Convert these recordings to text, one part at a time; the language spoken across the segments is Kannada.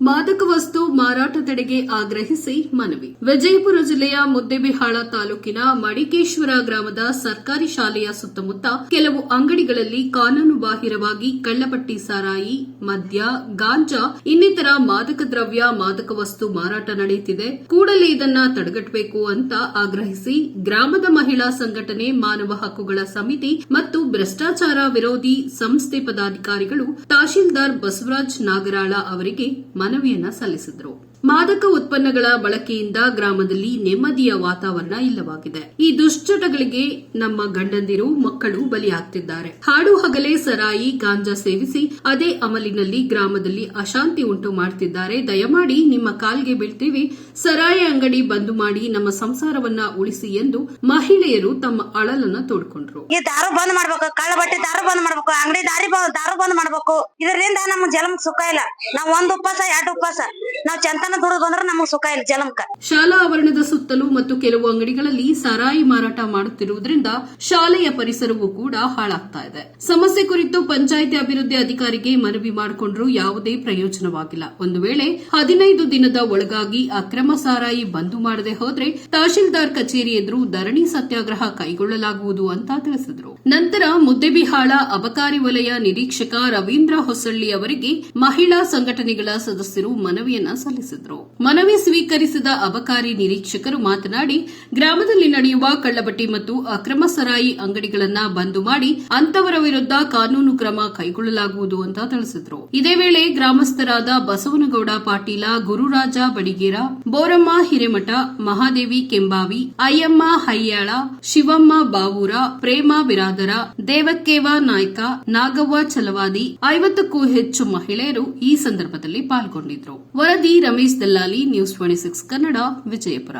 ಮಾದಕ ವಸ್ತು ಮಾರಾಟ ತಡೆಗೆ ಆಗ್ರಹಿಸಿ ಮನವಿ. ವಿಜಯಪುರ ಜಿಲ್ಲೆಯ ಮುದ್ದೇಬಿಹಾಳ ತಾಲೂಕಿನ ಮಡಿಕೇಶ್ವರ ಗ್ರಾಮದ ಸರ್ಕಾರಿ ಶಾಲೆಯ ಸುತ್ತಮುತ್ತ ಕೆಲವು ಅಂಗಡಿಗಳಲ್ಲಿ ಕಾನೂನು ಬಾಹಿರವಾಗಿ ಕಳ್ಳಪಟ್ಟಿ ಸಾರಾಯಿ, ಮದ್ಯ, ಗಾಂಜಾ, ಇನ್ನಿತರ ಮಾದಕ ದ್ರವ್ಯ, ಮಾದಕ ವಸ್ತು ಮಾರಾಟ ನಡೆಯುತ್ತಿದೆ. ಕೂಡಲೇ ಇದನ್ನ ತಡೆಗಟ್ಟಬೇಕು ಅಂತ ಆಗ್ರಹಿಸಿ ಗ್ರಾಮದ ಮಹಿಳಾ ಸಂಘಟನೆ ಮಾನವ ಹಕ್ಕುಗಳ ಸಮಿತಿ ಮತ್ತು ಭ್ರಷ್ಟಾಚಾರ ವಿರೋಧಿ ಸಂಸ್ಥೆ ಪದಾಧಿಕಾರಿಗಳು ತಹಶೀಲ್ದಾರ್ ಬಸವರಾಜ್ ನಾಗರಾಳ ಅವರಿಗೆ ಮನವಿಯನ್ನ ಸಲ್ಲಿಸಿದ್ರು. ಮಾದಕ ಉತ್ಪನ್ನಗಳ ಬಳಕೆಯಿಂದ ಗ್ರಾಮದಲ್ಲಿ ನೆಮ್ಮದಿಯ ವಾತಾವರಣ ಇಲ್ಲವಾಗಿದೆ. ಈ ದುಶ್ಚಟಗಳಿಗೆ ನಮ್ಮ ಗಂಡಂದಿರು, ಮಕ್ಕಳು ಬಲಿಯಾಗ್ತಿದ್ದಾರೆ. ಹಾಡು ಹಗಲೇ ಸರಾಯಿ ಗಾಂಜಾ ಸೇವಿಸಿ ಅದೇ ಅಮಲಿನಲ್ಲಿ ಗ್ರಾಮದಲ್ಲಿ ಅಶಾಂತಿ ಉಂಟು ಮಾಡ್ತಿದ್ದಾರೆ. ದಯಮಾಡಿ ನಿಮ್ಮ ಕಾಲ್ಗೆ ಬೀಳ್ತೀವಿ. ಸರಾಯಿ ಅಂಗಡಿ ಬಂದು ಮಾಡಿ ನಮ್ಮ ಸಂಸಾರವನ್ನ ಉಳಿಸಿ ಎಂದು ಮಹಿಳೆಯರು ತಮ್ಮ ಅಳಲನ್ನ ತೋಡ್ಕೊಂಡ್ರು. ಬಂದ್ ಮಾಡ್ಬೇಕು ಕಳ್ಳ ಬಟ್ಟೆ ದಾರು ಅಂಗಡಿ ದಾರಿ ದಾರು ಬಂದ್ ಮಾಡ್ಬೇಕು. ಇದರಿಂದ ನಮ್ ಜಲಮಕ್ ಸುಖ ಇಲ್ಲ. ನಾವ್ ಒಂದ್ ಉಪವಾಸ ಎರಡ್ ಉಪವಾಸ. ನಾವ್ ಚಂತನ ದುಡಿದ್ ಬಂದ್ರ ನಮಗ್ ಸುಖ ಇಲ್ಲ ಜಲಮಕ್ಕ ಶಾಲಾ ಆವರಣದ ಸುತ್ತಲೂ ಮತ್ತು ಕೆಲವು ಅಂಗಡಿಗಳಲ್ಲಿ ಸಾರಾಯಿ ಮಾರಾಟ ಮಾಡುತ್ತಿರುವುದರಿಂದ ಶಾಲೆಯ ಪರಿಸರವೂ ಕೂಡ ಹಾಳಾಗ್ತಾ ಇದೆ. ಸಮಸ್ಯೆ ಕುರಿತು ಪಂಚಾಯಿತಿ ಅಭಿವೃದ್ಧಿ ಅಧಿಕಾರಿಗೆ ಮನವಿ ಮಾಡಿಕೊಂಡ್ರೂ ಯಾವುದೇ ಪ್ರಯೋಜನವಾಗಿಲ್ಲ. ಒಂದು ವೇಳೆ ಹದಿನೈದು ದಿನದ ಒಳಗಾಗಿ ಅಕ್ರಮ ಸಾರಾಯಿ ಬಂದು ಮಾಡದೆ ಹೋದ್ರೆ ತಹಶೀಲ್ದಾರ್ ಕಚೇರಿ ಎದುರು ಧರಣಿ ಸತ್ಯಾಗ್ರಹ ಕೈಗೊಳ್ಳಲಾಗುವುದು ಅಂತ ತಿಳಿಸಿದರು. ನಂತರ ಮುದ್ದೆಬಿಹಾಳ ಅಬಕಾರಿ ವಲಯ ನಿರೀಕ್ಷಕ ರವೀಂದ್ರ ಹೊಸಳ್ಳಿ ಅವರಿಗೆ ಮಹಿಳಾ ಸಂಘಟನೆಗಳ ಸದಸ್ಯರು ಮನವಿಯನ್ನ ಸಲ್ಲಿಸಿದರು. ಮನವಿ ಸ್ವೀಕರಿಸಿದ ಅಬಕಾರಿ ನಿರೀಕ್ಷಕರು ಮಾತನಾಡಿ, ಗ್ರಾಮದಲ್ಲಿ ನಡೆಯುವ ಕಳ್ಳಬಟ್ಟಿ ಮತ್ತು ಅಕ್ರಮ ಸರಾಯಿ ಅಂಗಡಿಗಳನ್ನ ಬಂದು ಮಾಡಿ ಅಂತವರ ವಿರುದ್ಧ ಕಾನೂನು ಕ್ರಮ ಕೈಗೊಳ್ಳಲಾಗುವುದು ಅಂತ ತಿಳಿಸಿದರು. ಇದೇ ವೇಳೆ ಗ್ರಾಮಸ್ಥರಾದ ಬಸವನಗೌಡ ಪಾಟೀಲ, ಗುರುರಾಜ ಬಡಿಗೇರ, ಬೋರಮ್ಮ ಹಿರೇಮಠ, ಮಹಾದೇವಿ ಕೆಂಬಾವಿ, ಅಯ್ಯಮ್ಮ ಹಯ್ಯಾಳ ಶಿವಮ್ಮ ಬಾವೂರ, ಪ್ರೇಮ ಬಿರಾದರ, ದೇವಕ್ಕೇವ ನಾಯ್ಕ, ನಾಗವ್ವ ಚಲವಾದಿ, ಐವತ್ತಕ್ಕೂ ಹೆಚ್ಚು ಮಹಿಳೆಯರು ಈ ಸಂದರ್ಭದಲ್ಲಿ ಪಾಲ್ಗೊಂಡಿದ್ರು ವರದಿ Ramesh Dallali news twenty six Kannada, Vijayapura.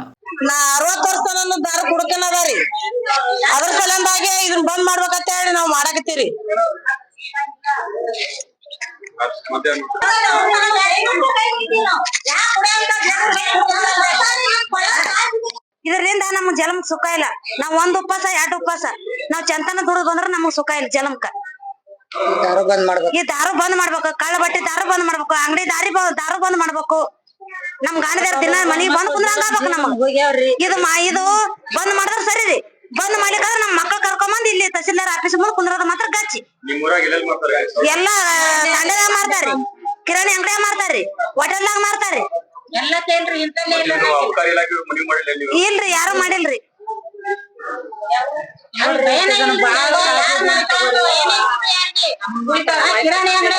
ನಾ ಅರವತ್ತು ವರ್ಷ ದಾರು ಕುಡ್ಕನ ಅದಾರಿ ಅದ್ರ ಸಲಂದಾಗೆ ಇದನ್ನ ಬಂದ್ ಮಾಡ್ಬೇಕಂತ ಹೇಳಿ ನಾವ್ ಮಾಡಾಕತ್ತೀರಿ. ಇದರಿಂದ ನಮಗ್ ಜಲಮಕ್ ಸುಖ ಇಲ್ಲ. ನಾವ್ ಒಂದ್ ಉಪವಾಸ, ಎರಡು ಉಪವಾಸ. ನಾವ್ ಚಂತನ ದುಡಿದ್ ಬಂದ್ರ ನಮಗ್ ಸುಖ ಇಲ್ಲ ಜಲಮಕ್ಕ ದಾರು ಬಂದ್ ಮಾಡ್ಬೇಕು. ಈ ದಾರು ಬಂದ್ ಮಾಡ್ಬೇಕು ಕಳ್ಳ ಬಟ್ಟೆ ದಾರು ಬಂದ್ ಮಾಡ್ಬೇಕು ಅಂಗಡಿ ದಾರಿ ದಾರು ಬಂದ್ ಮಾಡ್ಬೇಕು. ನಮ್ ಗಾಣದಾರ ದಿನ ಮನಿಗ್ ಬಂದ್ ಕುಂದ್ರಂಗ ಆಗ್ಬೇಕು ನಮಗ್ ಇದು ಮಾ- ಇದು ಬಂದ್ ಮಾಡಿದ್ರ ಸರಿ ರೀ. ಬಂದ್ ಮಾಡ್ಲಿಕ್ಕಂದ್ರ ನಮ್ ಮಕ್ಳ ಕರ್ಕೊಂಬಂದ್ ಇಲ್ಲಿ ತಹಸೀಲ್ದಾರ್ ಆಫೀಸ್ ಮುಂದ್ ಕುಂದ್ರದ ಮಾತ್ರ ಗಚ್ಚಿ ಎಲ್ಲಾ ತಂಡದಾಗ ಮಾರ್ತಾರ್ರಿ ಕಿರಾಣಿ ಅಂಗಡಿಯಾಗ ಮಾರ್ತಾರ್ರಿ ಹೋಟೆಲ್ದಾಗ ಮಾರ್ತಾರ್ರಿ ಇಲ್ರಿ ಯಾರು ಮಾಡಿಲ್ರಿ. ಕಿರಾಣಿ ಅಂಗಡಿ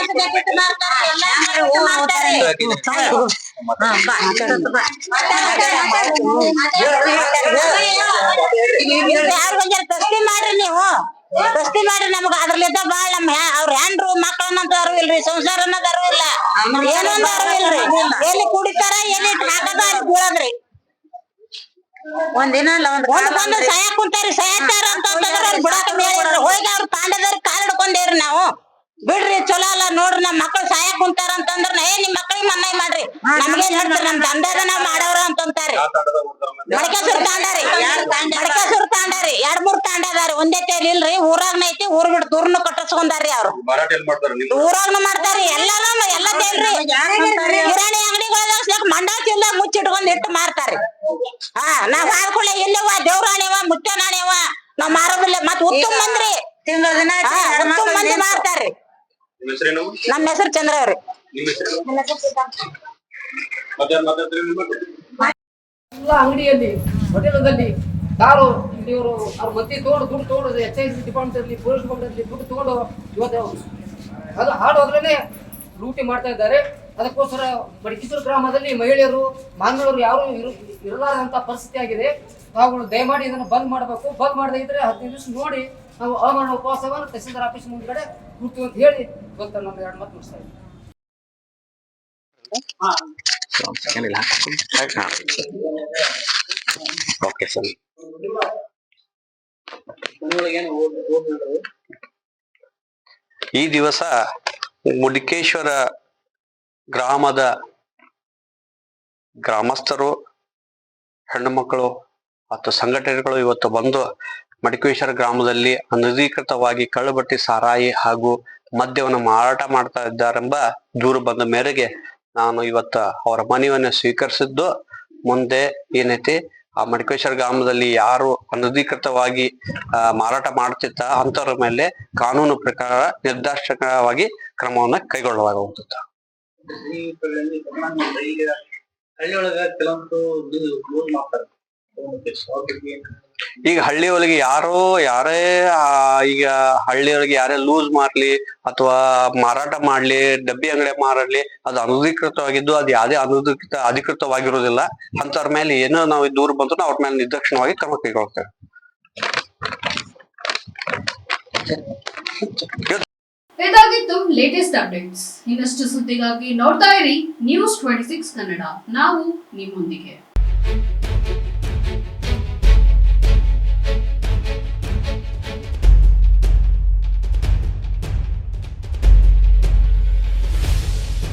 ಮಾಡ್ರಿ ನೀವು ತಸ್ತಿ ಮಾಡ್ರಿ ನಮ್ಗ ಅದ್ರಲ್ಲಿದ್ದ ಬಾಳ ನಮ್ಮ ಅವ್ರ ಹೆಂಡ್ರು ಮಕ್ಕಳನ್ನಂತ ಅರಿವು ಇಲ್ರಿ ಸಂಸಾರ ಅನ್ನೋದ್ ಅರಿವು ಇಲ್ಲ ಏನೊಂದ್ ಅರಿವು ಇಲ್ರಿ ಎಲ್ಲಿ ಕುಡಿತಾರ ಎಲ್ಲಿ ಹಾಕದ ಅಲ್ಲಿ ಬೀಳದ್ರಿ ಒಂದಿನ ಅಲ್ಲ ಒಂದ್ ಒಂದ್ ಬಂದು ಸಹಾಯ ಕುಂತಾರಿ ಸಹಾಯತಾರ ಅಂತ ಬಿಡಾಕ ಹೋಗಿ ಅವ್ರ ತಾಂಡದವ್ರ ಕಾಲ್ ಹಿಡ್ಕೊಂಡೇವ್ರಿ ನಾವು ಬಿಡ್ರಿ ಚಲೋ ಅಲ್ಲ ನೋಡ್ರಿ ನಮ್ ಮಕ್ಳು ಸಹಾಯ ಕುಂತಾರ ಅಂತಂದ್ರ ಏ ನಿಮ್ ಮಕ್ಳಿಗೆ ಮನ್ನೈ ಮಾಡ್ರಿ? ನಮ್ಗೆ ಹೇಳ್ತೀರಿ ನಮ್ ತಂದೆದ ನಾವ್ ಮಾಡವ್ರ ಅಂತಂತಾರಿ? ಮಡಕೇಶ್ವರ ತಾಂಡಾರಿ ಮಡಕೇಶ್ವರ ತಾಂಡಾರಿ ಎರಡ್ ಮೂರ್ ತಾಂಡ ಅದಾರಿ ಒಂದೇ ತೇಲಿ ಇಲ್ರಿ ಊರಾಗ್ನ ಐತಿ ಊರ್ ಬಿಡ್ ದೂರ್ನು ಕಟ್ಟಿಸ್ಕೊಂಡಾರಿ ಅವ್ರು. ಊರಾಗ್ನು ಮಾಡ್ತಾರಿ ಎಲ್ಲಾನು ಎಲ್ಲ ತೇಲ್ರಿ ಕಿರಾಣಿ ಅಂಗಡಿಗಳದಾಗ ಸಾಕ್ ಮಂಡಾಚಿಲ್ಲ ಮುಚ್ಚಿಟ್ಕೊಂಡ್ ಇಟ್ಟು ಮಾರ್ತಾರಿ ಹಾ ನಾವ್ ಹಾಕೊಳ್ಳೆ ಇಲ್ಲವ ದೇವ್ರಾಣಿವ ಮುತ್ತನಾಣಿವ ನಾವ್ ಮಾರೋದಿಲ್ಲ. ಮತ್ ಉತ್ತಮ ಮಂದ್ರಿ. ತಿಂಗಳ ದಿನ ಉತ್ತಮ ಮಂದಿ ಮಾರ್ತಾರಿ ನಮ್ಮ ಹೆಸರು ಚಂದ್ರ ಅವ್ರಿ. ಅಂಗಡಿಯಲ್ಲಿ ಹೋಟೆಲದಲ್ಲಿ ದಾರು ಇವರು ಅವ್ರ ಮತ್ತಿ ತಗೊಂಡು ದುಡ್ಡು ತೋಡು ಎಚ್ ಐ ಸಿ ಡಿಪಾರ್ಟ್ಮೆಂಟ್ ಅಲ್ಲಿ ಪೊಲೀಸ್ ಡಿಪಾರ್ಟ್ಮೆಂಟ್ ಇರಲಿ ದುಡ್ಡು ತಗೊಂಡು ಇವತ್ತು ಅದು ಹಾಡೋದ್ರೇ ಲೂಟಿ ಮಾಡ್ತಾ ಇದ್ದಾರೆ. ಅದಕ್ಕೋಸ್ಕರ ಮಡಿಕೇಶ್ವರ ಗ್ರಾಮದಲ್ಲಿ ಮಹಿಳೆಯರು ಮಾನವರು ಯಾರು ಇರು ಇರಲಾರದಂತ ಪರಿಸ್ಥಿತಿ ಆಗಿದೆ. ತಾವುಗಳು ದಯಮಾಡಿ ಇದನ್ನು ಬಂದ್ ಮಾಡಬೇಕು. ಬಂದ್ ಮಾಡದೇ ಇದ್ರೆ ಹದಿನೈದು ದಿವಸ ನೋಡಿ ನಾವು ಅವಮಾನ ಉಪವಾಸವನ್ನು ತಹಸೀಲ್ದಾರ್ ಆಫೀಸ್ ಮುಂದ್ಗಡೆ ಕೂತು ಅಂತ ಹೇಳಿ ಗೊತ್ತ ನಮ್ಮ ಎರಡು ಮಾತು ಮುಗಿಸ್ತಾ ಇದ್ದೀವಿ ಓಕೆ ಸರ್. ಈ ದಿವಸ ಮುಡಿಕೇಶ್ವರ ಗ್ರಾಮದ ಗ್ರಾಮಸ್ಥರು ಹೆಣ್ಣು ಮಕ್ಕಳು ಮತ್ತು ಸಂಘಟನೆಗಳು ಇವತ್ತು ಬಂದು ಮಡಿಕೇಶ್ವರ ಗ್ರಾಮದಲ್ಲಿ ಅನಧಿಕೃತವಾಗಿ ಕಳ್ಳಬಟ್ಟಿ ಸಾರಾಯಿ ಹಾಗೂ ಮದ್ಯವನ್ನು ಮಾರಾಟ ಮಾಡ್ತಾ ಇದ್ದಾರೆಂಬ ದೂರು ಬಂದ ಮೇರೆಗೆ ನಾನು ಇವತ್ತ ಅವರ ಮನವಿಯನ್ನು ಸ್ವೀಕರಿಸಿದ್ದು. ಮುಂದೆ ಏನೈತಿ ಆ ಮಡಿಕೇಶ್ವರ ಗ್ರಾಮದಲ್ಲಿ ಯಾರು ಅನಧಿಕೃತವಾಗಿ ಮಾರಾಟ ಮಾಡ್ತಿತ್ತ ಅಂತವರ ಮೇಲೆ ಕಾನೂನು ಪ್ರಕಾರ ನಿರ್ದಾಕ್ಷಿಣ್ಯವಾಗಿ ಕ್ರಮವನ್ನ ಕೈಗೊಳ್ಳಲಾಗುತ್ತದೆ ಈಗ ಹಳ್ಳಿಯೊಳಗ ಕೆಲವೊಂದು ಲೂಸ್ ಹಳ್ಳಿ ಒಳಗೆ? ಈಗ ಯಾರೋ ಯಾರೇ ಈಗ ಹಳ್ಳಿ ಒಳಗೆ ಯಾರೇ ಲೂಸ್ ಮಾಡ್ಲಿ ಅಥವಾ ಮಾರಾಟ ಮಾಡ್ಲಿ, ಡಬ್ಬಿ ಅಂಗಡಿ ಮಾರಾಡ್ಲಿ ಅದು ಅನಧಿಕೃತವಾಗಿದ್ದು, ಅದು ಯಾವುದೇ ಅನಧಿಕೃತ ಅಧಿಕೃತವಾಗಿರೋದಿಲ್ಲ ಅಂತವ್ರ ಮೇಲೆ ಏನೋ ನಾವು ದೂರ ಬಂದ್ರು ಅವ್ರ ಮೇಲೆ ನಿರ್ದಕ್ಷಿಣವಾಗಿ ಕ್ರಮ ಕೈಗೊಳ್ತೇವೆ. ಇದಾಗಿತ್ತು ಲೇಟೆಸ್ಟ್ ಅಪ್ಡೇಟ್ಸ್ ಇನ್ನಷ್ಟು ಸುದ್ದಿಗಾಗಿ ನೋಡ್ತಾ ಇರಿ ನ್ಯೂಸ್ ಟ್ವೆಂಟಿ ಸಿಕ್ಸ್ ಕನ್ನಡ. ನಾವು ನಿಮ್ಮೊಂದಿಗೆ.